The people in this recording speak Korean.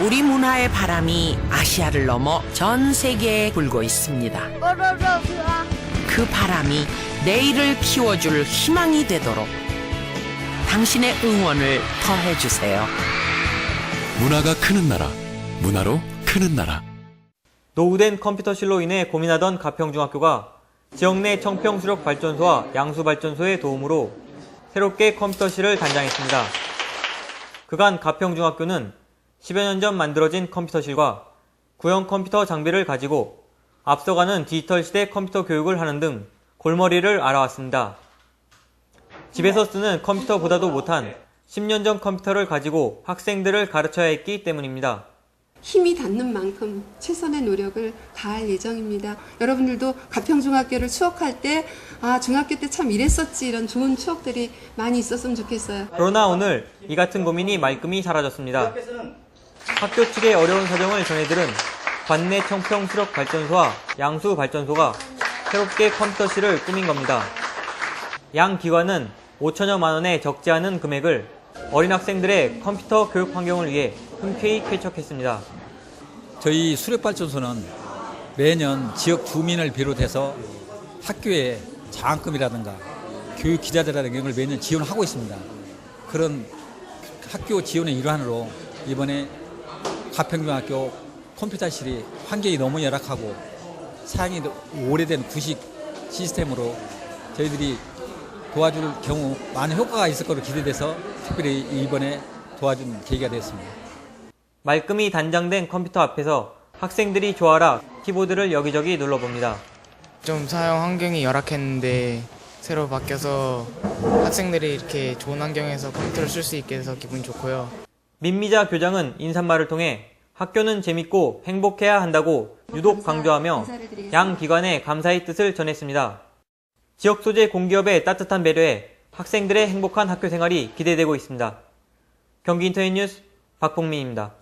우리 문화의 바람이 아시아를 넘어 전 세계에 불고 있습니다. 그 바람이 내일을 키워줄 희망이 되도록 당신의 응원을 더해주세요. 문화가 크는 나라, 문화로 크는 나라. 노후된 컴퓨터실로 인해 고민하던 가평중학교가 지역 내 청평수력 발전소와 양수 발전소의 도움으로 새롭게 컴퓨터실을 단장했습니다. 그간 가평중학교는 10여 년 전 만들어진 컴퓨터실과 구형 컴퓨터 장비를 가지고 앞서가는 디지털 시대 컴퓨터 교육을 하는 등 골머리를 앓아왔습니다. 집에서 쓰는 컴퓨터보다도 못한 10년 전 컴퓨터를 가지고 학생들을 가르쳐야 했기 때문입니다. 힘이 닿는 만큼 최선의 노력을 다할 예정입니다. 여러분들도 가평중학교를 추억할 때, 아, 중학교 때 참 이랬었지, 이런 좋은 추억들이 많이 있었으면 좋겠어요. 그러나 오늘 이 같은 고민이 말끔히 사라졌습니다. 학교 측의 어려운 사정을 전해들은 관내 청평 수력 발전소와 양수 발전소가 새롭게 컴퓨터실을 꾸민 겁니다. 양 기관은 5천여만 원의 적지 않은 금액을 어린 학생들의 컴퓨터 교육 환경을 위해 흔쾌히 쾌척했습니다. 저희 수력발전소는 매년 지역 주민을 비롯해서 학교에 장학금이라든가 교육 기자들이라는 걸 매년 지원하고 있습니다. 그런 학교 지원의 일환으로 이번에 가평중학교 컴퓨터실이 환경이 너무 열악하고 사양이 오래된 구식 시스템으로 저희들이 도와줄 경우 많은 효과가 있을 거로 기대돼서 특별히 이번에 도와준 계기가 되었습니다. 말끔히 단장된 컴퓨터 앞에서 학생들이 좋아라 키보드를 여기저기 눌러봅니다. 좀 사용 환경이 열악했는데 새로 바뀌어서 학생들이 이렇게 좋은 환경에서 컴퓨터를 쓸 수 있게 돼서 기분이 좋고요. 민미자 교장은 인사말을 통해 학교는 재밌고 행복해야 한다고 유독 강조하며 양 기관에 감사의 뜻을 전했습니다. 지역 소재 공기업의 따뜻한 배려에 학생들의 행복한 학교 생활이 기대되고 있습니다. 경기 인터넷 뉴스 박봉민입니다.